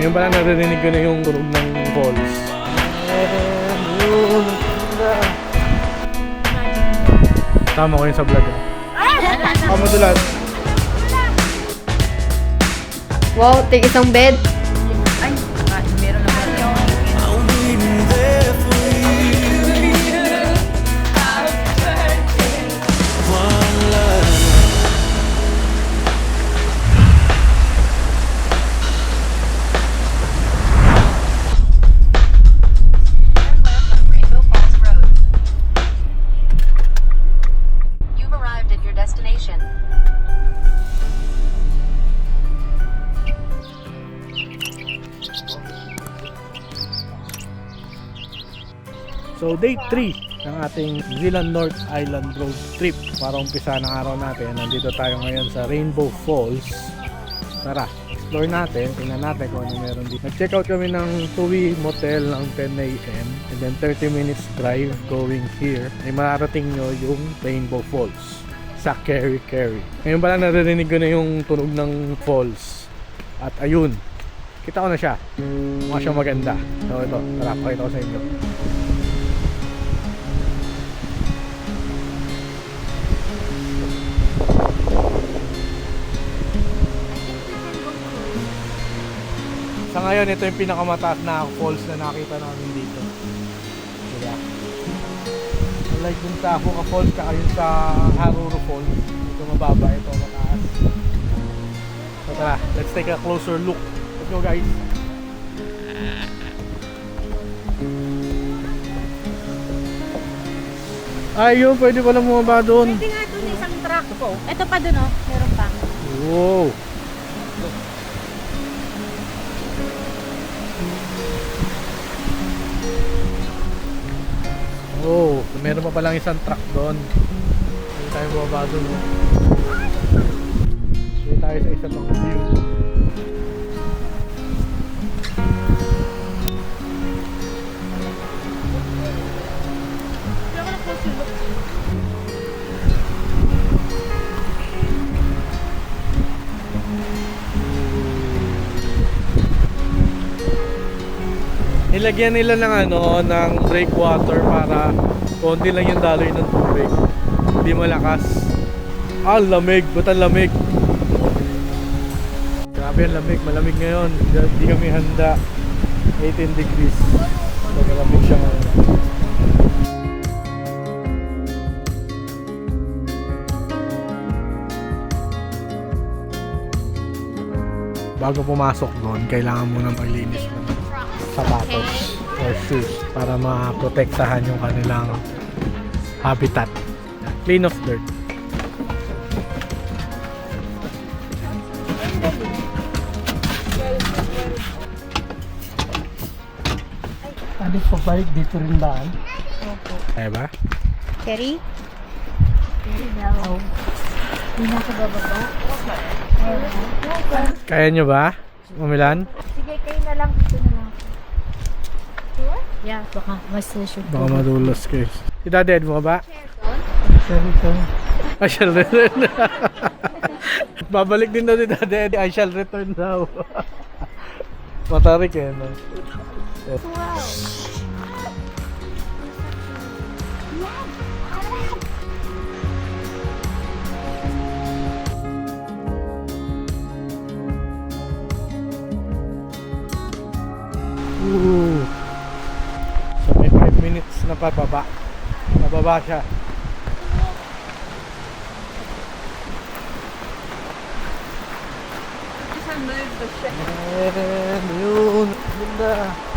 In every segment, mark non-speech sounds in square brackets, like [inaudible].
Ngayon pala naririnig ko na yung tunog ng falls. Tama ko yun sa vlog. ah. Tama dulat. Wow, tig isang bed. Day 3 ng ating Zealand North Island road trip. Para umpisa ng araw natin, nandito tayo ngayon sa Rainbow Falls. Tara, explore natin, tingnan natin kung ano meron dito. Nag-check out kami ng Tui Motel ng 10 a.m. and then 30 minutes drive going here. Ay mararating nyo yung Rainbow Falls sa Kerry Kerry. Ngayon pala naririnig ko na yung tunog ng falls. At ayun, kita ko na siya. Mukha siyang maganda. So ito, tara, pakita ko sa inyo. Ngayon, ito yung pinakamataas na falls na nakita namin dito. Diba? Like dun sa Afuca Falls, kaka yun sa Haruro Falls. Ito mababa, ito mataas. So tara, let's take a closer look. Let's go guys. Ayun, pwede pala bumaba doon. Pwede nga doon isang truck. Ito pa doon oh, meron pa. Wow. Meron pa palang isang truck doon. Hindi tayo bumaba doon. Oh. Hindi tayo sa isa pang view. Nilagyan nila ng ano, ng breakwater para konti lang yung daloy ng tubig. Hindi malakas. Ah, lamig. Ba't ang lamig? Grabe ang lamig. Malamig ngayon. Hindi kami handa. 18 degrees. So, malamig siya ngayon. Bago pumasok doon, kailangan mo nang maglinis ng sapatos or shoes para maprotektahan yung kanilang habitat. Clean of dirt. Ano pa balik dito rin daan? Kaya ba? Kerry? Hindi na ako bababa. Kaya nyo ba? Umilan? Sige, kayo na lang. Dito na lang. Yeah, baka mas session Baka madulas kayo. Ed mo ba? I shall return. [laughs] Babalik din daw si Daddy Ed. I shall return daw. [laughs] Matarik eh. No? Yes. Ooh. Na pababa. Nababa siya. And yun, ganda.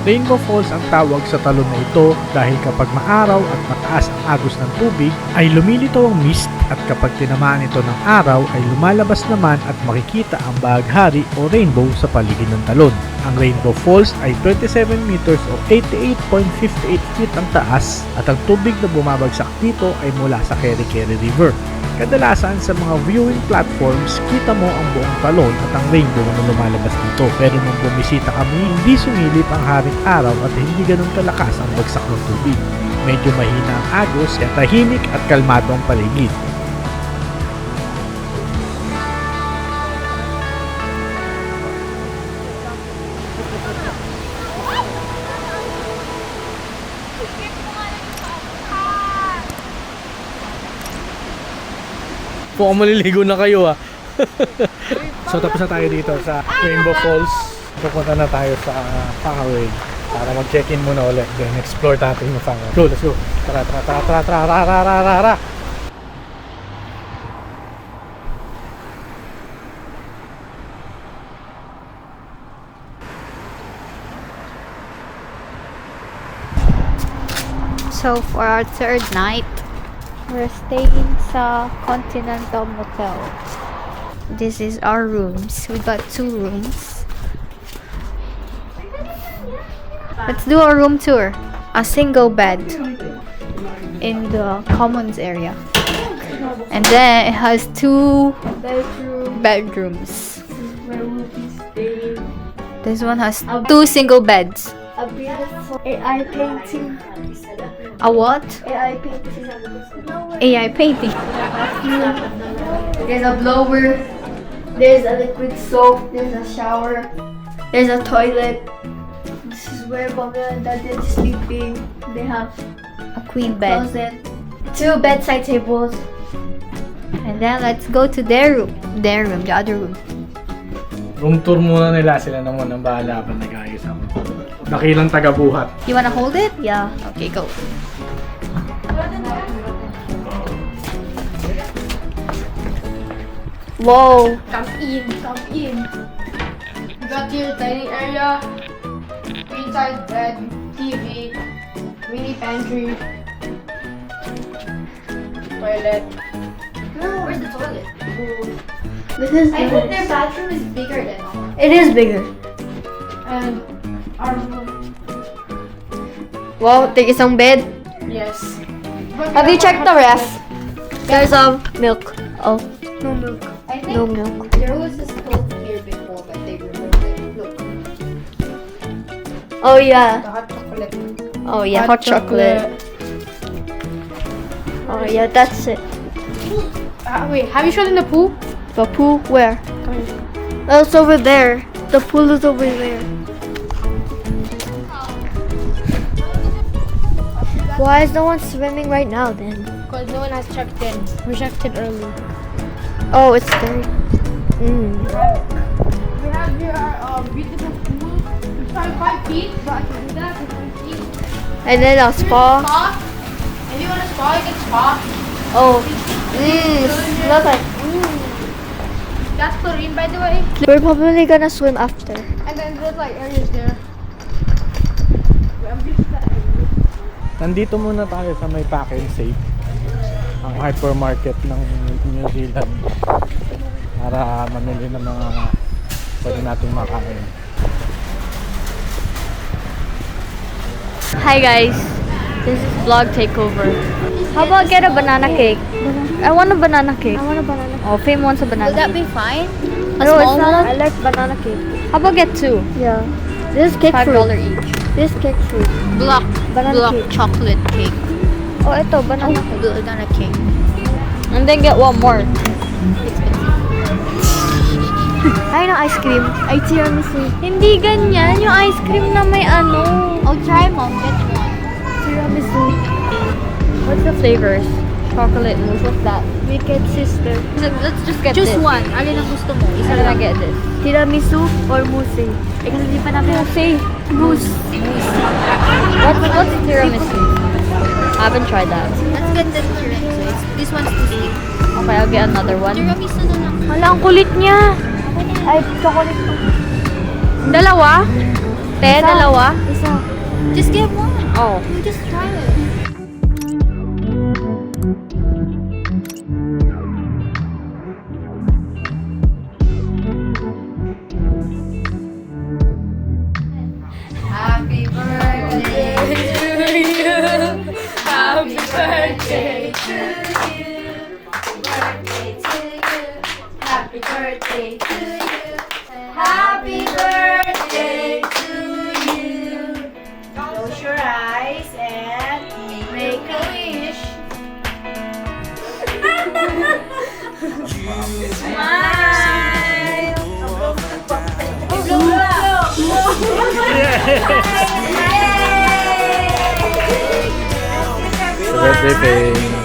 Rainbow Falls ang tawag sa talon na ito dahil kapag maaraw at mataas ang agos ng tubig ay lumilitaw ang mist at kapag tinamaan ito ng araw ay lumalabas naman at makikita ang bahaghari o rainbow sa paligid ng talon. Ang Rainbow Falls ay 27 meters o 88.58 feet ang taas at ang tubig na bumabagsak dito ay mula sa Kerikeri River. Kadalasan sa mga viewing platforms, kita mo ang buong talon at ang rainbow na lumalabas dito. Pero nung bumisita kami, hindi sumilip ang haring araw at hindi ganun kalakas ang bagsak ng tubig. Medyo mahina ang agos kaya tahimik at kalmado ang paligid. Mukhang maliligo na kayo ah. [laughs] so tapos na tayo dito sa Rainbow Falls. Pupunta na tayo sa Pakaway para mag-check-in muna ulit. Then explore natin yung Pakaway. Go, let's go. Tara, tara, tara, tara, tara, tara, tara, tara, tara. So for our third night, we're staying sa Continental Motel. This is our rooms. We got two rooms. Let's do a room tour. A single bed in the commons area. And then it has two bedrooms. This one has two single beds. A beautiful AI painting. A what? AI painting. AI painting. There's a blower. There's a liquid soap. There's a shower. There's a toilet. This is where Baba and Dad is sleeping. They have A queen bed. closet. Two bedside tables. And then let's go to their room. Their room, the other room. Room tour muna nila. Sila na muna ang bahala pa nag-ayos ako. Dakilang taga-buhat. You wanna hold it? Yeah. Okay, go. Whoa. Come in. Come in. We got your dining area. Queen size bed. TV. Mini pantry. Toilet. Where's the toilet? This is I hope their bathroom is bigger than ours. It is bigger. And our room. Wow, take isang bed. Yes. Have you checked the ref? There's um milk. Oh, No milk. I think No milk. there was a stove here before, but they removed it. Look. Oh yeah. The hot chocolate. Oh yeah, hot, chocolate. Oh yeah, that's it. Ah, wait, have you shown in the pool? The pool where? Oh, it's over there. The pool is over there. Why is no one swimming right now then? Because no one has checked in. We checked in early. Oh, it's there. Mm. We have here our uh, beautiful pool. It's probably five feet, but I can do that for five feet. And then a spa. Spa. If you want a spa, you can spa. Oh. Mm. Look like. That's chlorine, by the way. We're probably gonna swim after. And then there's like areas there. Nandito muna tayo sa may Pack and Save. Ang hypermarket ng New Zealand. Para mamili ng mga pwede natin makain. Hi guys, this is vlog takeover. How about get a banana cake? I want a banana cake. I want a banana. Oh, Fame wants a banana cake. fine? A no, small it's not. one? I like banana cake. How about get two? Yeah. This is cake Five fruit. dollar each. This cake fruit. Block, Banana block cake. chocolate cake. Oh, ito banana cake. Banana cake. And then get one more. [laughs] Ay, no ice cream. Ay, tiramisu. Hindi ganyan. Yung ice cream na may ano. Oh, try mom. Get one. Tiramisu. What's the flavors? Chocolate mousse. What's that? Wicked sister. Let's just get Choose this. one. Alin ang gusto mo? Isa lang. get this. Tiramisu or mousse? Eh, kasi di pa namin Say mousse. What's, what's tiramisu? I haven't tried that. Let's get this tiramisu. This one's too sweet. Okay, I'll get another one. Tiramisu na lang. Hala, ang kulit niya. Ay, chocolate pa. Dalawa? Te, dalawa? Isa. Just get one. Oh. You just try it. Smile. Birthday, Ping.